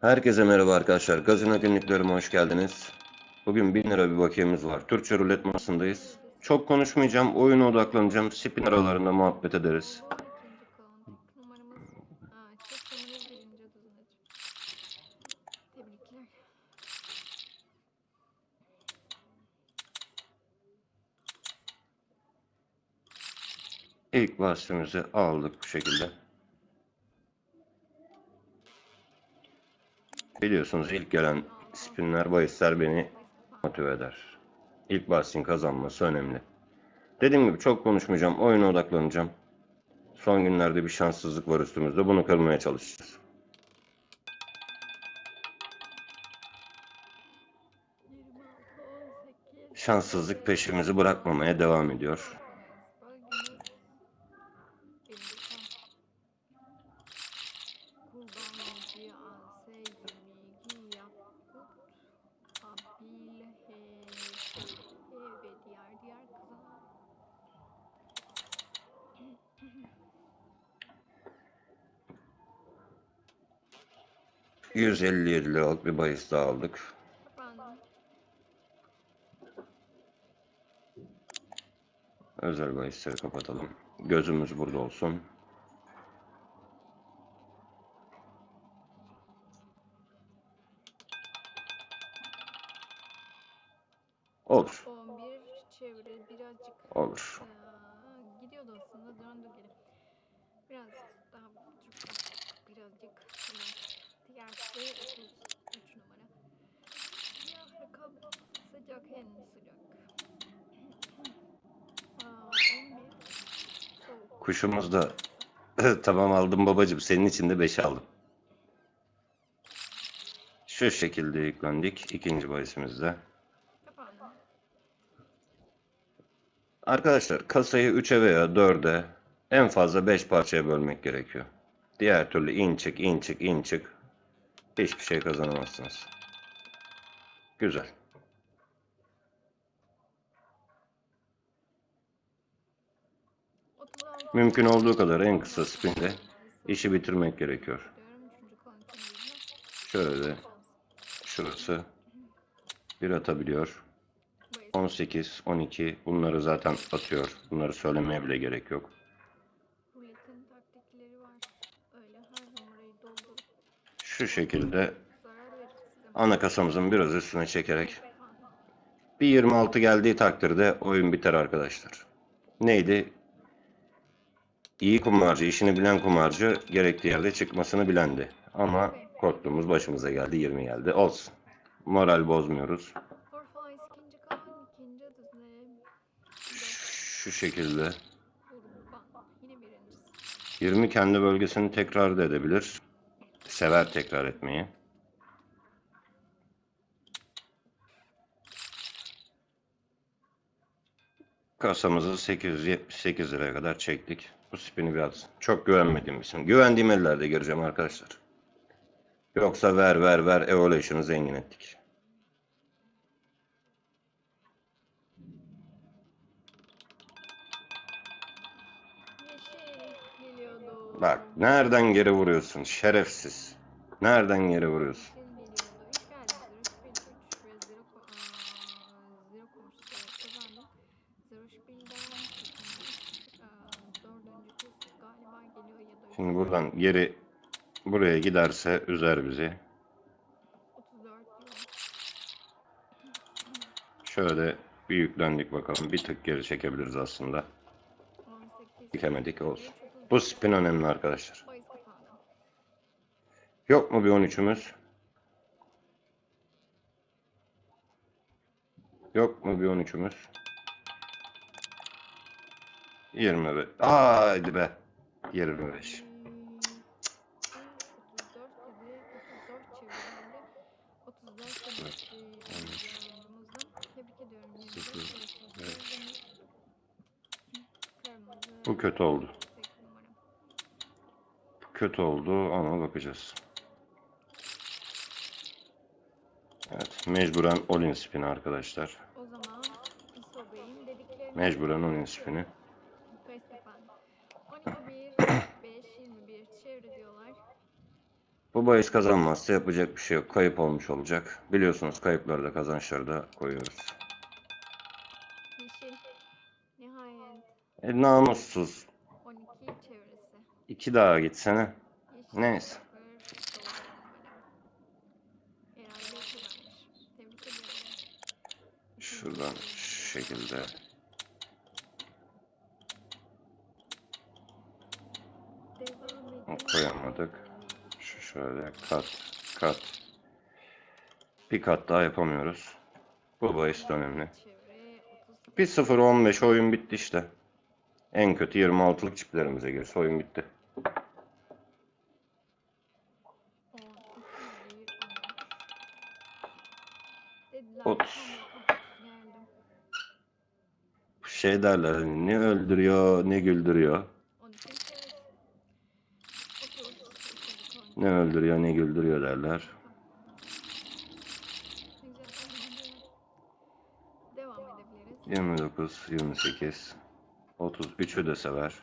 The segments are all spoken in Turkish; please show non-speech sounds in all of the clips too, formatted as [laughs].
Herkese merhaba arkadaşlar. Gazino günlüklerime hoş geldiniz. Bugün 1000 lira bir bakiyemiz var. Türkçe rulet masasındayız. Çok konuşmayacağım. Oyuna odaklanacağım. Spin aralarında muhabbet ederiz. İlk bahsimizi aldık bu şekilde. Biliyorsunuz ilk gelen spinler, bahisler beni motive eder. İlk bahsin kazanması önemli. Dediğim gibi çok konuşmayacağım. Oyuna odaklanacağım. Son günlerde bir şanssızlık var üstümüzde. Bunu kırmaya çalışacağız. 26, 18. Şanssızlık peşimizi bırakmamaya devam ediyor. 157 liralık bir bahis daha aldık. Özel bahisleri kapatalım. Gözümüz burada olsun. Olur. 11 çevre birazcık Olur. Aa, gidiyordu aslında döndü geri. Biraz daha buçuk, birazcık Diğersi 33 numara. Siyah rakam sıcak en sıcak. Aa, 11 soğuk. Kuşumuz da [laughs] tamam aldım babacım. Senin için de 5 aldım. Şu şekilde yüklendik. ikinci bahisimizde. Arkadaşlar kasayı 3'e veya 4'e en fazla 5 parçaya bölmek gerekiyor. Diğer türlü in çık in çık in çık hiçbir şey kazanamazsınız. Güzel. Mümkün olduğu kadar en kısa spinde işi bitirmek gerekiyor. Şöyle şurası bir atabiliyor. Bayır. 18, 12 bunları zaten atıyor. Bunları söylemeye bile gerek yok. Şu şekilde ana kasamızın biraz üstüne çekerek bir 26 geldiği takdirde oyun biter arkadaşlar. Neydi? İyi kumarcı, işini bilen kumarcı gerektiği yerde çıkmasını bilendi. Ama korktuğumuz başımıza geldi, 20 geldi. Olsun. Moral bozmuyoruz. Şu şekilde Urban. Yine birincisi. 20 kendi bölgesini tekrar da edebilir. Sever tekrar etmeyi. Kasamızı 878 liraya kadar çektik. Bu spini biraz çok güvenmediğim isim. Güvendiğim ellerde gireceğim arkadaşlar. Yoksa ver ver ver Evolution'ı zengin ettik. Bak nereden geri vuruyorsun şerefsiz. Nereden geri vuruyorsun? Yeşil geliyordu. İlk geldi. Zero Spiel 3 ve Zero Ko- aa, Zero Kors'ta kazandım. Zero Spiel'den aa, dördüncü kez galiba geliyor ya da Şimdi buradan geri buraya giderse üzer bizi. 34 diyor. Şöyle bir yüklendik bakalım. Bir tık geri çekebiliriz aslında. 18. Dikemedik olsun. 33. Bu spin önemli arkadaşlar. Yok mu bir 13'ümüz? Yok mu bir 13'ümüz? 25. Haydi be. 25. Hmm, 34 dedi. Kötü oldu ama bakacağız. Evet, mecburen all-in spin arkadaşlar. Mecburen all-in spin'i. Bahis kapandı. 12 1 5 21 çevir diyorlar. Bu bahis kazanmazsa yapacak bir şey yok. Kayıp olmuş olacak. Biliyorsunuz kayıpları da kazançları da koyuyoruz. E, namussuz. 12 çevresi. İki daha gitsene. Neyse. ediyorum. Şuradan şu şekilde. Koyamadık. Şu şöyle kat kat. Bir kat daha yapamıyoruz. Bu bahis önemli. Çevre 30 1-0-15 oyun bitti işte. En kötü 26'lık çiplerimize girse oyun bitti. 10, 2, 1, 13. Dediler. Otuz. Tamam, Geldim. Şey derler hani ne öldürüyor ne güldürüyor. 12 çevresi. 30. 30. Ne öldürüyor ne güldürüyor derler. Devam edebiliriz. 29, 28, 33'ü de sever.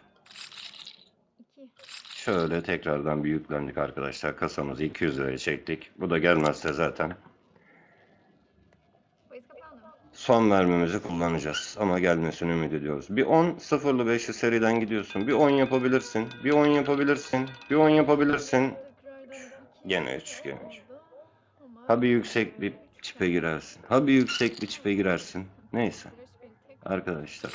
2. Şöyle tekrardan bir yüklendik arkadaşlar. Kasamızı 200 liraya çektik. Bu da gelmezse zaten son vermemizi kullanacağız. Ama gelmesini ümit ediyoruz. Bir 10 0'lı 5'li seriden gidiyorsun. Bir 10 yapabilirsin. Bir 10 yapabilirsin. Bir 10 yapabilirsin. Gene üç, gene üç. oldu. Ama Ha bir yüksek bir çipe girersin. Ha bir yüksek bir çipe girersin. Neyse. Arkadaşlar.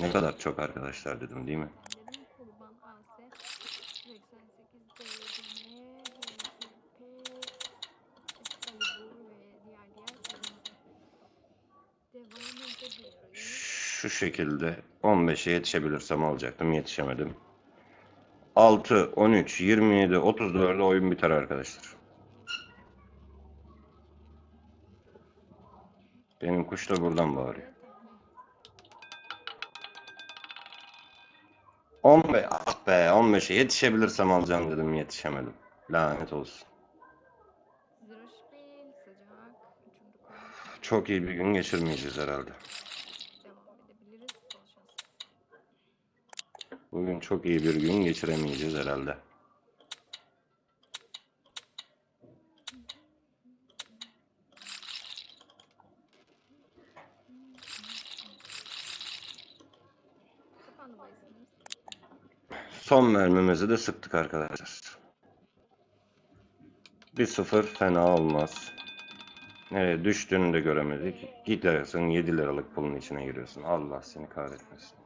Ne kadar çok arkadaşlar dedim değil mi? Şu şekilde 15'e yetişebilirsem alacaktım. Yetişemedim. 6, 13, 27, 34'de oyun biter arkadaşlar. Benim kuş da buradan bağırıyor. 15, ah be 15'e yetişebilirsem alacağım dedim yetişemedim. Lanet olsun. Çok iyi bir gün geçirmeyeceğiz herhalde. Bugün çok iyi bir gün geçiremeyeceğiz herhalde. Son mermimizi de sıktık arkadaşlar. 1-0 fena olmaz. Nereye düştüğünü de göremedik. Gidersin 7 liralık pulun içine giriyorsun. Allah seni kahretmesin.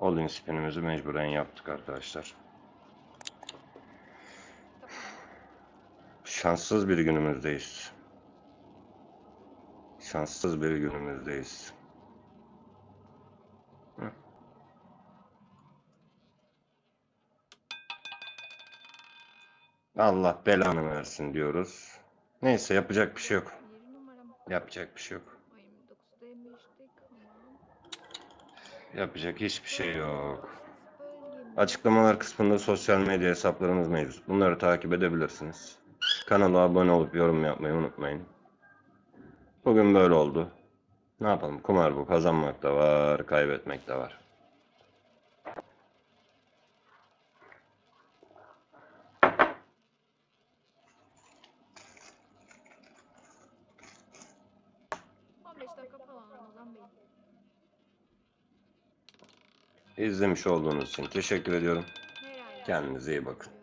All-in spinimizi mecburen yaptık arkadaşlar. Şanssız bir günümüzdeyiz. Şanssız bir günümüzdeyiz. Allah belanı versin diyoruz. Neyse yapacak bir şey yok. 20 numaram. Yapacak bir şey yok. O 29 demiştik ama. Yapacak hiçbir şey yok. Açıklamalar kısmında sosyal medya hesaplarımız mevcut. Bunları takip edebilirsiniz. Kanala abone olup yorum yapmayı unutmayın. Bugün böyle oldu. Ne yapalım? Kumar bu. Kazanmak da var, kaybetmek de var. İzlemiş olduğunuz için teşekkür ediyorum. Kendinize iyi bakın.